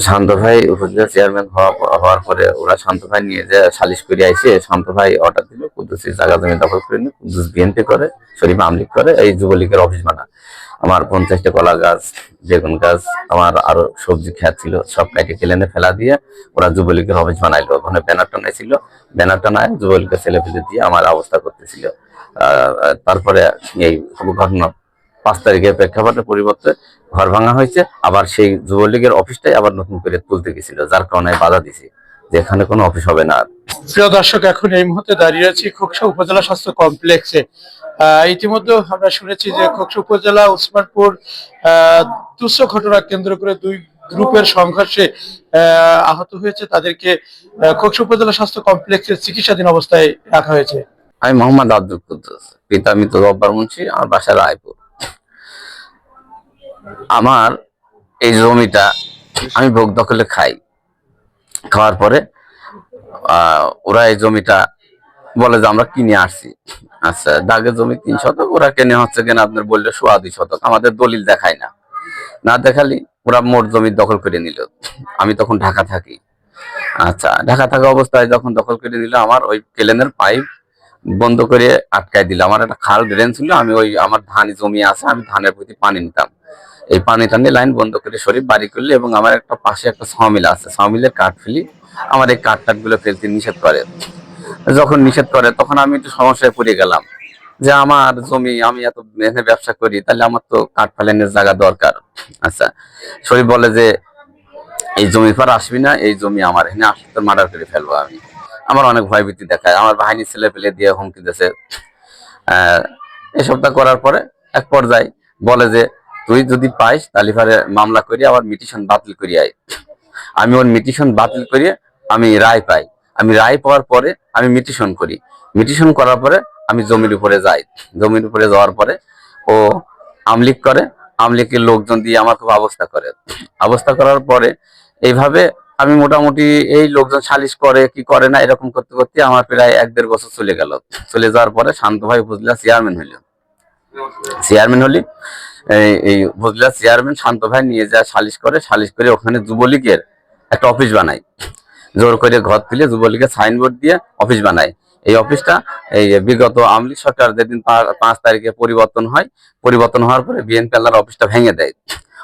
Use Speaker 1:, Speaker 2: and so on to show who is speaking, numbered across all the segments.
Speaker 1: শান্ত ভাই উপজেলা চেয়ারম্যান হওয়া- হওয়ার পরে ওরা শান্ত ভাই নিয়ে যে সালিশ করে আইসে, শান্ত ভাই অর্ডার দিল কুদ্দুসের জায়গা জমি দখল করে নিয়ে কুদ্দুস বিএনপি করে, শরীফ আমলিক করে, এই যুবলীগের অফিস বানা। আমার পঞ্চাশটা কলা গাছ, বেগুন গাছ, আমার আরও সবজি খেত ছিল, সব কাইটে কেলেনে ফেলা দিয়ে ওরা যুবলীগের অফিস বানাইলো। ওখানে ব্যানার টানাই ছিল ব্যানার টানায় যুবলীগের ছেলে ফেলে দিয়ে আমার অবস্থা করতেছিল। তারপরে এই ঘটনা পাঁচ তারিখের প্রেক্ষাপটের পরিবর্তে ঘর ভাঙা হয়েছে। আবার সেই যুবলীগের অফিসটাই আবার নতুন করে তুলতে গেছিল যার কারণে বাধা দিছি যে এখানে কোনো অফিস হবে না
Speaker 2: প্রিয় দর্শক এখন এই মুহূর্তে দাঁড়িয়ে আছি খোকসা উপজেলা স্বাস্থ্য কমপ্লেক্সে। আহ, ইতিমধ্যে আমরা শুনেছি যে খোকসা উপজেলা উসমানপুর আহ, তুচ্ছ ঘটনা কেন্দ্র করে দুই গ্রুপের সংঘর্ষে আহ, আহত হয়েছে। তাদেরকে খোকসা উপজেলা স্বাস্থ্য কমপ্লেক্সে চিকিৎসাধীন অবস্থায় রাখা হয়েছে।
Speaker 1: আমি মোহাম্মদ আব্দুল কুদ্দুস পিতা মৃত রব্বার মুন্সি আমার বাসা রায়পুর। আমার এই জমিটা আমি ভোগ দখলে খাই। খাওয়ার পরে ওরা এই জমিটা বলে যে, আমরা কিনে আসছি আচ্ছা দাগের জমি তিন শতক, ওরা কেনে হচ্ছে কেন আপনার বললে সোয়া দুই শতক। আমাদের দলিল দেখায় না। না দেখালি, ওরা মোট জমি দখল করে নিল। আমি তখন ঢাকা থাকি। আচ্ছা ঢাকা থাকা অবস্থায় যখন দখল করে নিল, আমার ওই কেলেনের পাইপ বন্ধ করে আটকায় দিল। আমার একটা খাল ড্রেন ছিল, আমি ওই, আমার ধান জমি আছে, আমি ধানের প্রতি পানি নিতাম। এই পানিটা নিয়ে লাইন বন্ধ করে শরীর বাড়ি করলে এবং আমার একটা পাশে একটা সমিল আছে সমিলের কাঠ ফেলি আমার এই কাঠ টাটগুলো ফেলতে নিষেধ করে। যখন নিষেধ করে তখন আমি একটু সমস্যায় পড়ে গেলাম যে আমার জমি আমি এত মেহনে ব্যবসা করি তাহলে আমার তো কাঠ ফেলানোর জায়গা দরকার। আচ্ছা শরীর বলে যে এই জমি পর আসবি না এই জমি আমার এখানে আসলে তোর মার্ডার করে ফেলব আমি। আমার অনেক ভয়ভীতি দেখায় আমার বাহিনী ছেলে পেলে দিয়ে হুমকি দিয়েছে। আহ, এসবটা করার পরে এক পর্যায়ে বলে যে তুই যদি পাইস, তাহলে পরে মামলা করি, আবার মিটিশন বাতিল করি আই। আমি ওর মিটিশন বাতিল করিয়ে আমি রায় পাই। আমি রায় পাওয়ার পরে আমি মিটিশন করি। মিটিশন করার পরে আমি জমির উপরে যাই। জমির উপরে যাওয়ার পরে ও আমলিক করে। আমলিকের লোকজন দিয়ে আমার খুব অবস্থা করে। অবস্থা করার পরে এইভাবে আমি মোটামুটি এই লোকজন সালিশ করে কি করে না, এরকম করতে করতে আমার প্রায় এক দেড় বছর চলে গেল। চলে যাওয়ার পরে শান্ত ভাই উপজেলা চেয়ারম্যান হইল। চেয়ারম্যান হলি, এই- উপজেলা চেয়ারম্যান শান্ত ভাই নিয়ে যায় সালিশ করে সালিশ করে ওখানে যুবলীগের একটা অফিস বানায়। জোর করে ঘর তুলে যুবলীগের সাইনবোর্ড দিয়ে অফিস বানায়। এই অফিসটা এই বিগত আমলি সরকার যেদিন পাঁচ তারিখে পরিবর্তন হয়, পরিবর্তন হওয়ার পরে বিএনপি আল্লাহর অফিসটা ভেঙে দেয়।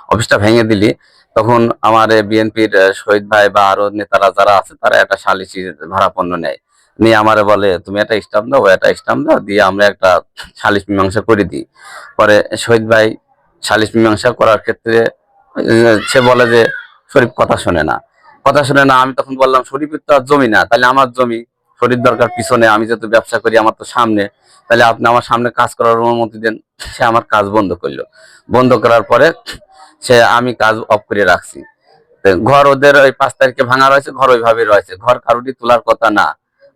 Speaker 1: অফিসটা ভেঙে দিলি তখন আমার বিএনপির শহীদ ভাই বা আরও নেতারা যারা আছে, তারা একটা সালিসি ভাড়াপন্ন নেয়। নিয়ে আমারে বলে, তুমি একটা স্টাম্প দাও, একটা স্টাম্প দাও, দিয়ে আমরা একটা সালিস মীমাংসা করে দিই। পরে শহীদ ভাই সালিস মীমাংসা করার ক্ষেত্রে, সে বলে যে, শরীফ কথা শোনে না। কথা শুনে না, আমি তখন বললাম, শরীফের তো আর জমি না, তাহলে আমার জমি শরীর দরকার পিছনে, আমি যেহেতু ব্যবসা করি, আমার তো সামনে, তাহলে আপনি আমার সামনে কাজ করার অনুমতি দেন। সে আমার কাজ বন্ধ করল। বন্ধ করার পরে সে আমি কাজ অফ করে রাখছি। ঘর ওদের ওই পাঁচ তারিখে ভাঙা রয়েছে, ঘর ওইভাবে রয়েছে। ঘর কারুরই তোলার কথা না।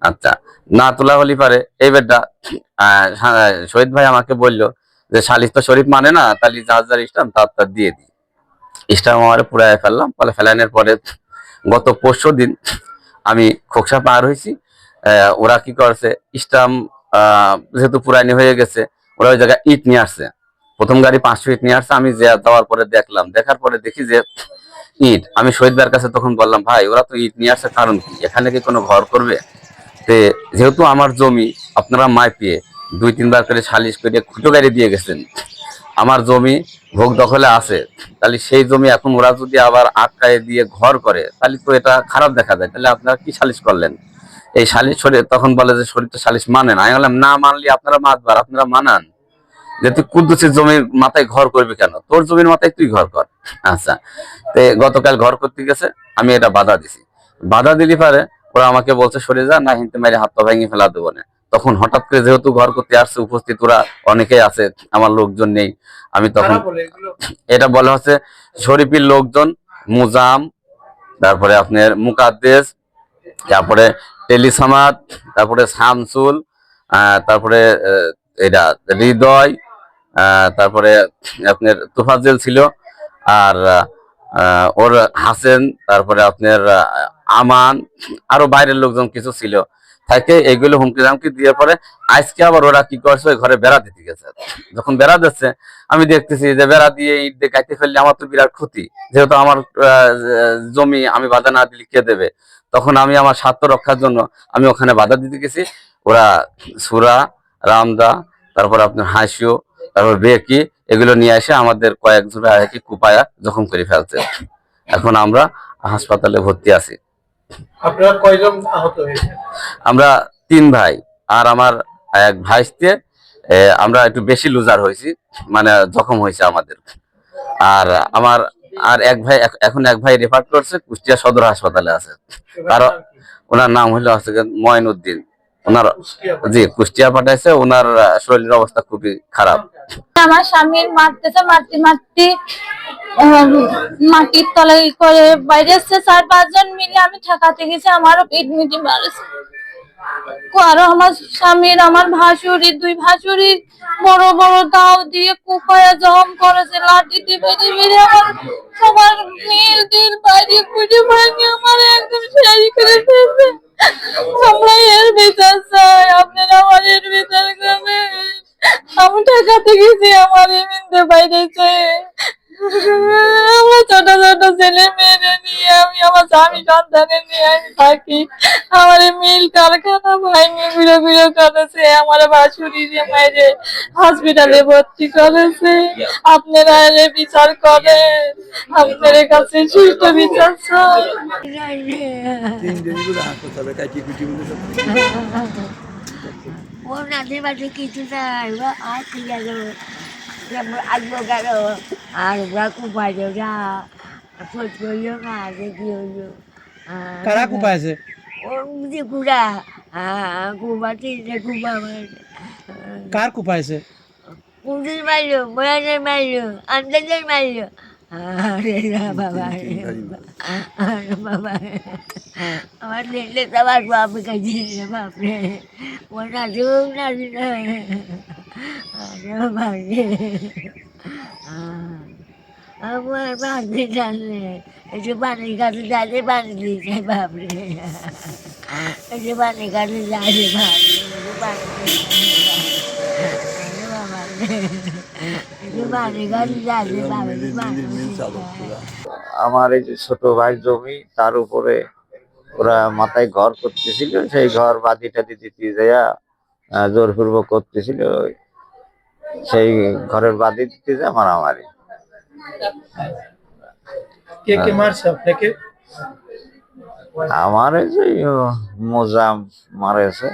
Speaker 1: আচ্ছা না তোলা হলি পারে। এই বেডটা শহীদ ভাই আমাকে বলল যে শালিশ তো শরীফ মানে না তাহলে যার যার ইসলাম তার তার দিয়ে দিই। ইসলাম আমার পুরায় ফেললাম ফলে ফেলানোর পরে গত পরশু দিন আমি খোকসা পার হয়েছি ওরা কি করছে ইসলাম আহ, যেহেতু পুরানি হয়ে গেছে ওরা ওই জায়গায় ইট নিয়ে আসছে। প্রথম গাড়ি পাঁচশো ইট নিয়ে আসছে আমি যে যাওয়ার পরে দেখলাম। দেখার পরে দেখি যে ইট আমি শহীদ ভাইয়ের কাছে তখন বললাম ভাই ওরা তো ইট নিয়ে আসছে কারণ কি? এখানে কি কোনো ঘর করবে? তে যেহেতু আমার জমি আপনারা মাইপিয়ে দুই, তিনবার করে সালিশ করে খুঁটো গাড়ি দিয়ে গেছেন, আমার জমি ভোগ দখলে আছে, তাহলে সেই জমি এখন ওরা যদি আবার আটকায় দিয়ে ঘর করে, তাহলে তো এটা খারাপ দেখা যায়। তাহলে আপনারা কি সালিশ করলেন? এই সালিশ শরীর তখন বলে যে শরীর তো সালিশ মানে না। আমি বললাম, না মানলে আপনারা মাতবার, আপনারা মানান। যে তুই কুদ্দুসের জমির মাথায় ঘর করবি কেন? তোর জমির মাথায় তুই ঘর কর। আচ্ছা তে গতকাল ঘর করতে গেছে, আমি এটা বাধা দিছি। বাধা দিলি পারে ওরা আমাকে বলছে সরে যা না হিনতে মেরে হাত পা ভেঙে ফেলা দেবো না। তখন হঠাৎ করে যেহেতু ঘর করতে আসছে উপস্থিত ওরা অনেকেই আছে আমার লোকজন নেই। আমি তখন এটা বলা হচ্ছে শরীফের লোকজন মুজাম তারপরে আপনার মুকাদ্দেস তারপরে টেলিসামাদ তারপরে শামসুল তারপরে এটা হৃদয় তারপরে আপনার তুফাজেল ছিল আর ওর হাসেন তারপরে আপনার আমান, আরও বাইরের লোকজন কিছু ছিল। থাকে এগুলো হুমকি ধামকি দিয়ে পরে আজকে আবার ওরা কি করছে? ঘরে বেড়া দিতে গেছে। যখন বেড়া দিচ্ছে, আমি দেখতেছি যে বেড়া দিয়ে ইট দিয়ে কাটতে ফেললে আমার তো বিরাট ক্ষতি। যেহেতু আমার জমি আমি বাধা না দিলে কে দেবে? তখন আমি আমার স্বার্থ রক্ষার জন্য আমি ওখানে বাধা দিতে গেছি। ওরা সুরা, রামদা, তারপর আপনার হাসিও, তারপর বেকি, এগুলো নিয়ে এসে আমাদের কয়েক জোড়া কি কুপায়া জখম করে ফেলছে। এখন আমরা হাসপাতালে ভর্তি আছি।
Speaker 2: আপনারা কয়জন আহত হয়েছে
Speaker 1: আমরা তিন ভাই আর আমার এক ভাইস্তে আমরা একটু বেশি লুজার হয়েছি মানে জখম হয়েছে আমাদের। আর আমার আর এক ভাই এখন এক ভাই রেফার করছে কুষ্টিয়া সদর হাসপাতালে আছে। কারও ওনার নাম হলো হচ্ছে গিয়ে ময়নুদ্দিন। ওনার জি কুষ্টিয়া পাঠাইছে ওনার শরীরের অবস্থা খুবই খারাপ।
Speaker 3: আমার স্বামীর মারতেছে, মারতে মারতে মাটির তলায় করে বাইরে এসছে। চার পাঁচজন মিলে আমি ঠেকাতে গেছি, আমারও পিঠ মিটি মারেছে। আরও আমার স্বামীর, আমার ভাসুরি দুই ভাসুরি বড় বড় দাও দিয়ে কুপায়া জম করেছে, লাঠি টিপে টিপে আমার সবার মিল টিল বাইরে খুঁজে ভাঙে আমার একদম শেষ করে ফেলবে আমরা এর বিচার গেছি, আমার আমার ছোট ছোট ছেলে মেয়েরে নিয়ে আমি আমার স্বামী সন্তানের নিয়ে আমি থাকি। আমার মিল কারখানা ভাঙে ঘুরে ঘুরে করেছে, আমার বাসুরি যে মায়েরে হসপিটালে ভর্তি করেছে। আপনারা এর বিচার করেন, আপনাদের কাছে সুস্থ বিচার চাই।
Speaker 4: ও নাচের বাড়ি কিছু নাই ওরা আর ঠিক আছে যেমন আসব গেল আর ওরা খুব বাজে ওরা খোঁজ করিও না দেখি হইল
Speaker 2: কারা কুপাইছে
Speaker 4: ও যে কুড়া কুমাতে কুমা
Speaker 2: কার কুপাইছে
Speaker 4: কুড়ির মারলো ময়ানের মারলো আন্দাজের মারলো আরে না বাবা রে আরে বাবা রে। আমার দেখলে তো আমার বাপ কাছে রে বাপরে ও নাচেও নাচি না আরে বাবা রে আমার
Speaker 5: আমার এই যে ছোট ভাই জমি তার উপরে ওরা মাথায় ঘর করতেছিল সেই ঘর বাদি টাদি দিতে যাইয়া জোরপূর্বক করতেছিল। সেই ঘরের বাদি দিতে যা মারামারি।
Speaker 2: কে কে মারছে আপনাকে?
Speaker 5: আমার এই যে আহ, মোজা মারেছে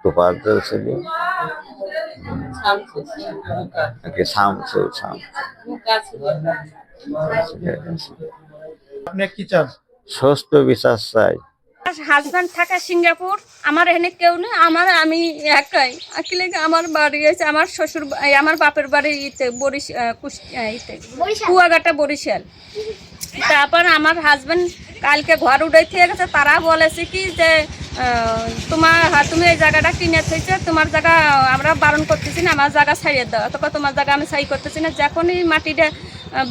Speaker 5: টুপার ছিল সামছে
Speaker 2: আপনি কি চান?
Speaker 5: সুস্থ বিশ্বাস চাই।
Speaker 6: হাজব্যান্ড থাকে সিঙ্গাপুর আমার এখানে কেউ নেই আমার আমি একাই। আকিলে আমার বাড়ি আছে আমার শ্বশুর এই আমার বাপের বাড়ি ইতে বরিশ ইতে কুয়াঘাটা বরিশাল। তারপর আমার হাজব্যান্ড কালকে ঘর উঠাই থেকে গেছে তারা বলেছে কি যে তোমার তুমি এই জায়গাটা কিনে থেছে তোমার জায়গা আমরা বারণ করতেছি না আমার জায়গা ছাড়িয়ে দাও। অথবা তোমার জায়গা আমি ছাই করতেছি না যখনই মাটিটা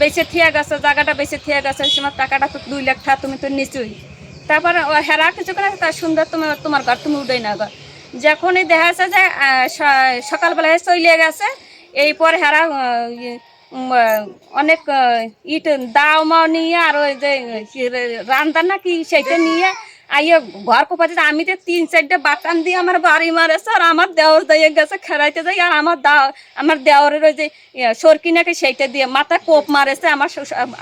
Speaker 6: বেঁচে থিয়ে গেছে জায়গাটা বেঁচে থিয়ে গেছে সময় টাকাটা তো দুই লাখ টাকা তুমি তো নিচুই। তারপর হেরা কিছু করে তার সুন্দর তোমার তোমার ঘর তুমি উঠেই না ঘর। যখনই দেখা যাচ্ছে যে সকালবেলায় চলে গেছে এই পর হেরা অনেক ইট দাও মাও নিয়ে আর ওই যে কি রে, রান্দার না কি সেইটা নিয়ে আইয়ে ঘর কোপাতে আমি তো তিন চারটে বাটান দিয়ে আমার বাড়ি মারেছে আর আমার দেওর দিয়ে গেছে খেলাইতে যাই আর আমার দাও আমার দেওরের ওই যে ইয়ে, সরকি নাকি সেইটা দিয়ে মাথা কোপ মারেছে আমার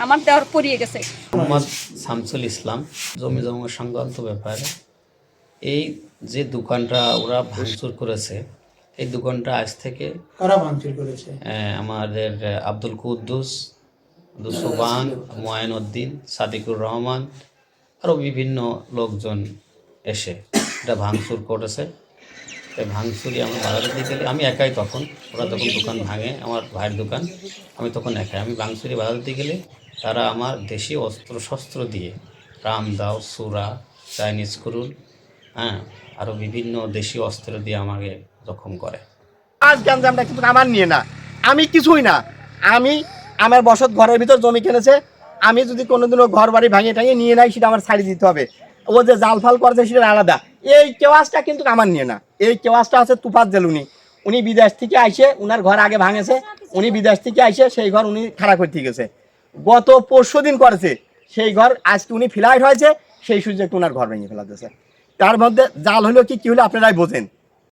Speaker 6: আমার দেওর পড়িয়ে গেছে।
Speaker 7: মোহাম্মদ শামসুল ইসলাম জমি জমা সংক্রান্ত ব্যাপারে। এই যে দোকানটা ওরা ভাঙচুর করেছে এই দোকানটা আজ থেকে
Speaker 2: কারা ভাঙচুর করেছে?
Speaker 7: আমাদের আব্দুল কুদ্দুস দুসুবান ময়নউদ্দিন সাদিকুর রহমান আরও বিভিন্ন লোকজন এসে এটা ভাঙচুর করেছে। এই ভাঙচুরি আমরা বাজারে দিতে গেলে আমি একাই তখন, ওরা তখন দোকান ভাঙে, আমার ভাইয়ের দোকান, আমি তখন একাই। আমি ভাঙচুরি বাজার দিতে গেলে তারা আমার দেশি অস্ত্র শস্ত্র দিয়ে রামদাও সুরা, চাইনিজ কুরুল হ্যাঁ আরও বিভিন্ন দেশি অস্ত্র দিয়ে আমাকে জখম করে।
Speaker 8: আজ গ্যাঞ্জামটা কিন্তু আমার নিয়ে না। আমি কিছুই না। আমি আমার বসত ঘরের ভিতর জমি কিনেছে আমি যদি কোনোদিনও ঘর বাড়ি ভাঙিয়ে টাঙিয়ে নিয়ে নাই, সেটা আমার ছাড়ি দিতে হবে। ও যে জাল ফাল করেছে, সেটা আলাদা। এই কেওয়াজটা কিন্তু আমার নিয়ে না। এই কেওয়াজটা আছে তুফাত জেলুনি। উনি বিদেশ থেকে আইসে, উনার ঘর আগে ভাঙেছে। উনি বিদেশ থেকে আইসে, সেই ঘর উনি খাড়া করতে গেছে। গত পরশু দিন করেছে। সেই ঘর আজকে উনি ফ্লাইট হয়েছে, সেই সুযোগে উনার ঘর ভেঙে ফেলা দিয়েছে। তার মধ্যে জাল হলো কি কি হলো আপনারাই বোঝেন।